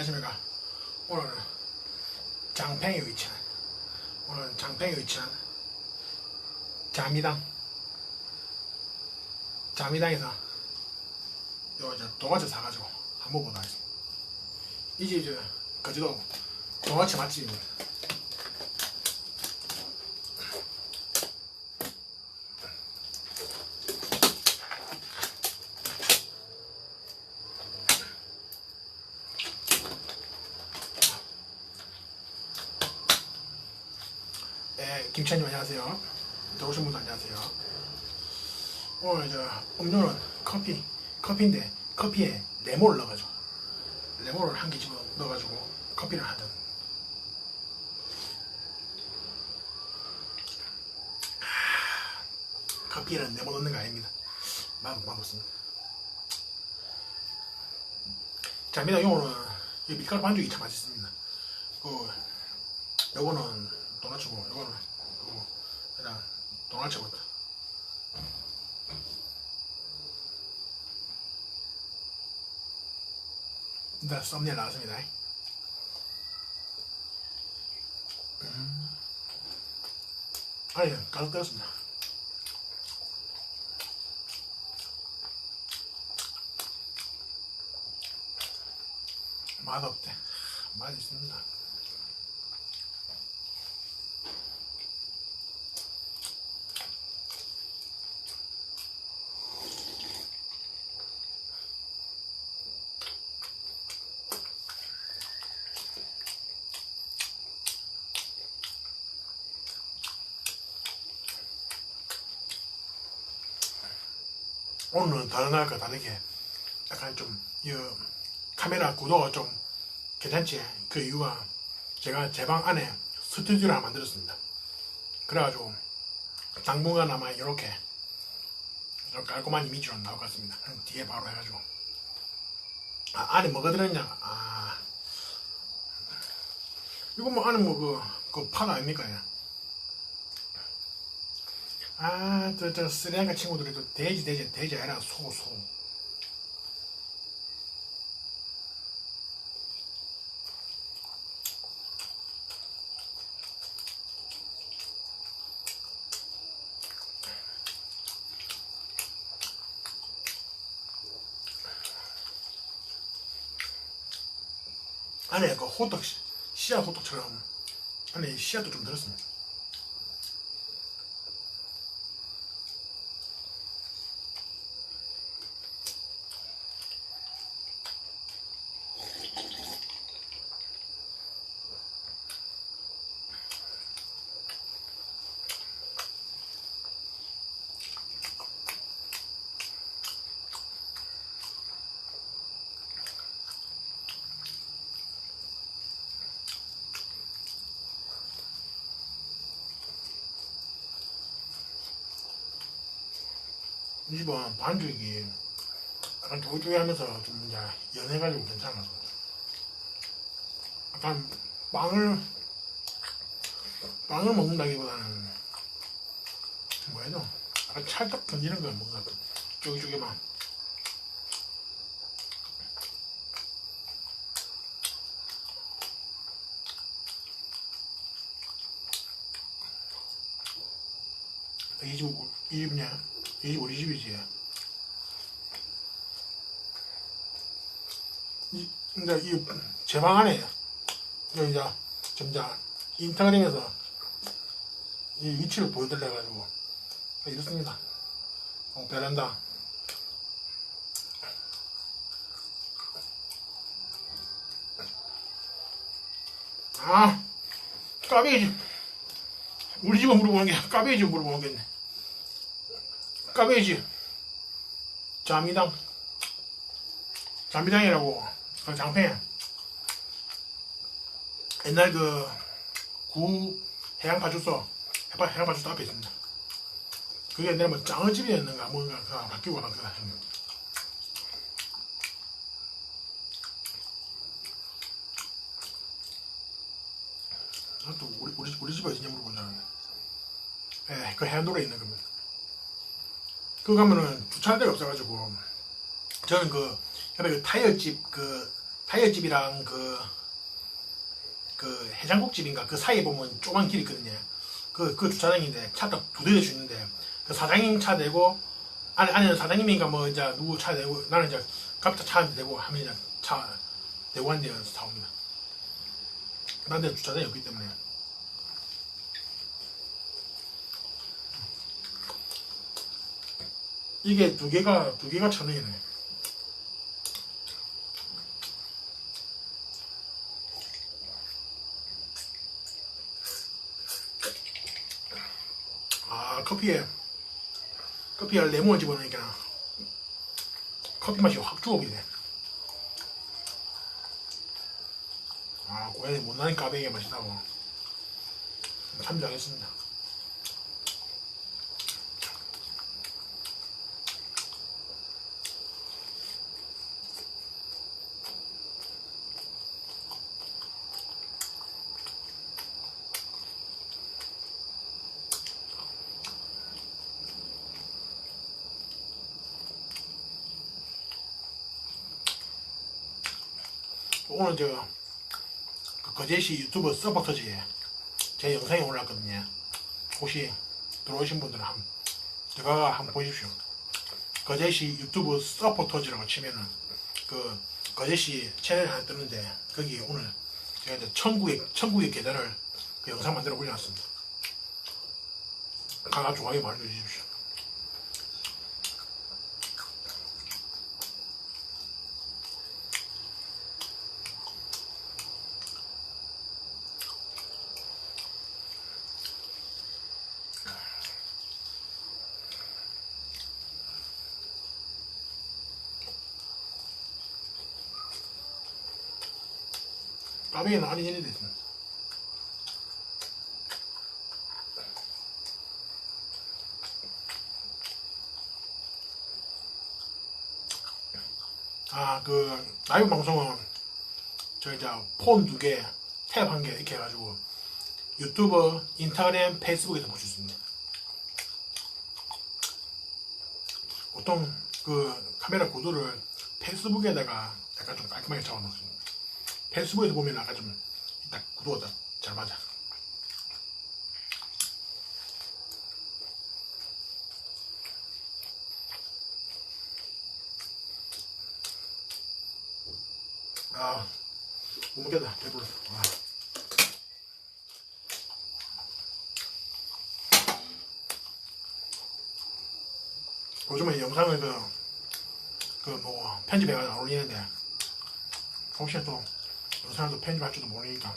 안녕하십니까. 오늘은 장팽에 위치한 오늘은 장팽에 위치한 자미당 자미당에서 요 이제 동아치 사가지고 한번 보다 하겠습니다. 이 집이 저 거제도 동아치 맛집입니다. 네, 김찬님 안녕하세요. 들어오신 분도 안녕하세요. 오늘 저 음료는 커피, 커피인데 커피에 레몬을 넣어가지고 레몬을 한 개 집어 넣어가지고 커피를 하든 아, 커피에는 레몬 넣는 거 아닙니다. 맛 맛없습니다. 자, 미나 요거는 이 밀가루 반죽이 참 맛있습니다. 그 요거는 도나츠고 요거는 요거 그냥 도나츠고 일단 썸네일 나왔습니다. 음. 아니 가득 들었습니다. 맛없대. 맛있습니다 오늘은 다른 날과 다르게 약간 좀 이 카메라 구도가 좀 괜찮지? 그 이유가 제가 제 방 안에 스튜디오를 하나 만들었습니다. 그래가지고 당분간 아마 이렇게 좀 깔끔한 이미지로 나올 것 같습니다. 뒤에 바로 해가지고. 아, 안에 뭐가 들었냐? 아. 이거 뭐 안에 뭐그 그판 아닙니까? 야. 아, 저, 저, 스리랑카 친구들이 또 돼지, 돼지, 돼지 아니라 소, 소. 안에 그 호떡, 씨- 씨앗 호떡처럼 안에 씨앗도 좀 들었습니다. 이 집은 반죽이 약간 쫄쫄하면서 좀 이제 연해가지고 괜찮아서 약간 빵을 빵을 먹는다기보다는 뭐 해도 약간 찰떡 던지는 걸 먹는 것 같아 쪼기쪼기만 이 집, 이 집이냐? 이집 우리 집이지. 이, 근데 이, 제 방 안에, 여기 이제, 점자, 인스타그램에서 이 위치를 보여달래가지고, 이렇습니다. 어, 베란다. 아, 까베이지. 우리 집은 물어보는 게 까베이지 물어보겠네. 까베이지 자미당 자미당이라고 그 장팽 옛날 그 구 해양파주소 해파 해양파주소 앞에 있습니다. 그게 옛날에 뭐 짱어집이었는가 뭔가 그 바뀌고 막 그다. 또 우리 우리 우리 집에 있냐 물어보자는데. 예, 그 해안도로에 있는 겁니다. 그거 가면은 주차할 데가 없어가지고 저는 그 옆에 그 타이어집 그 타이어집이랑 그, 그 해장국집인가 그 사이에 보면 조그만 길이 있거든요. 그, 그 주차장인데 차 딱 두 대를 주는데 그 사장님 차 대고 안에, 안에는 사장님인가 뭐 이제 누구 차 대고 나는 이제 각자 차 대고 하면 이제 차 대고 한 대에서 사옵니다. 난데 주차장이 없기 때문에. 이게 두 개가 두 개가 천 원이네. 아 커피에 커피에 레몬을 집어넣으니까 커피 맛이 확 죽어버리네. 아 고양이 못나는 까베기가 맛있다고 참조하겠습니다. 오늘 저 그 거제시 유튜브 서포터즈에 제 영상이 올랐거든요. 혹시 들어오신 분들은 한번 들어가 한번 보십시오. 거제시 유튜브 서포터즈라고 치면은 그 거제시 채널 하나 뜨는데 거기 오늘 제가 이제 천국의 천국의 계단을 그 영상 만들어 올려놨습니다. 강화 좋아요 많이 눌러주십시오. 까베기는 아니 전에 됐어. 아, 그, 라이브 방송은, 저 이제 폰두 개, 탭 한 개 이렇게 해가지고, 유튜브, 인스타그램, 페이스북에서 볼수 있습니다. 보통 그 카메라 구도를 페이스북에다가 약간 좀 깔끔하게 잡아놓습니다. 페이스북에서 보면 아까 좀 딱 구도가 다- 잘 맞아. 아, 못 먹겠다. 배불러. 아. 요즘에 영상을 그, 그, 뭐, 편집해가지고 안 올리는데, 혹시나 또, 영상을 또 편집할 줄도 모르니까.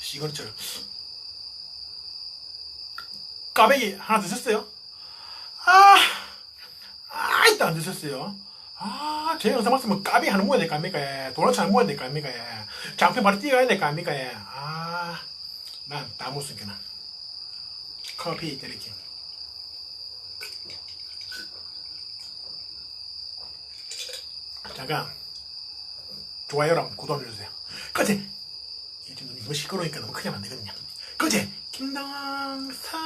시그니처를. 까베기 하나 드셨어요? 아, 아, 일단 안 드셨어요. 아, 제 영상 봤으면 까비 하나 먹어야 될 거 아닙니까? 예. 도넛 하나 먹어야 될 거 아닙니까? 예. 장편 바로 뛰어가야 될 거 아닙니까? 예. 아, 난다 못 쓰겠나. 커피 드릴게요. 잠깐, 좋아요랑 구독 눌러주세요. 그치? 요즘 너무 시끄러우니까 너무 크게 안 되거든요. 그치? 김동상.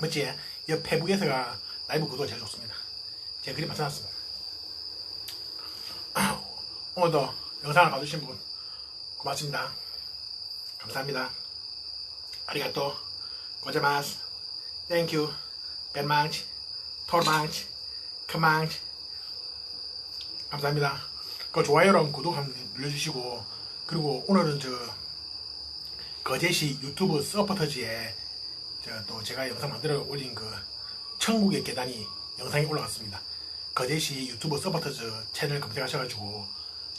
맞지? 이 페북에서가 라이브 구도가 제일 좋습니다. 제가 그림 맞춰놨습니다. 오늘도 영상을 봐주신 분 고맙습니다. 감사합니다. 아리가또 고자마스 땡큐 벤망치 톨망치 크망치 감사합니다. 그 좋아요랑 구독 한번 눌러주시고 그리고 오늘은 저 거제시 유튜브 서포터즈에 제가 또 제가 영상 만들어 올린 그 천국의 계단이 영상이 올라갔습니다. 거제시 유튜브 서포터즈 채널 검색하셔가지고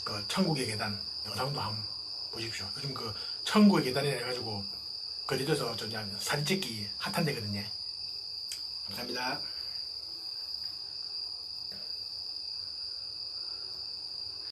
그 천국의 계단 영상도 한번 보십시오. 요즘 그 천국의 계단이라 해가지고 거제도에서 저 그냥 사진 찍기 핫한 데거든요. 감사합니다.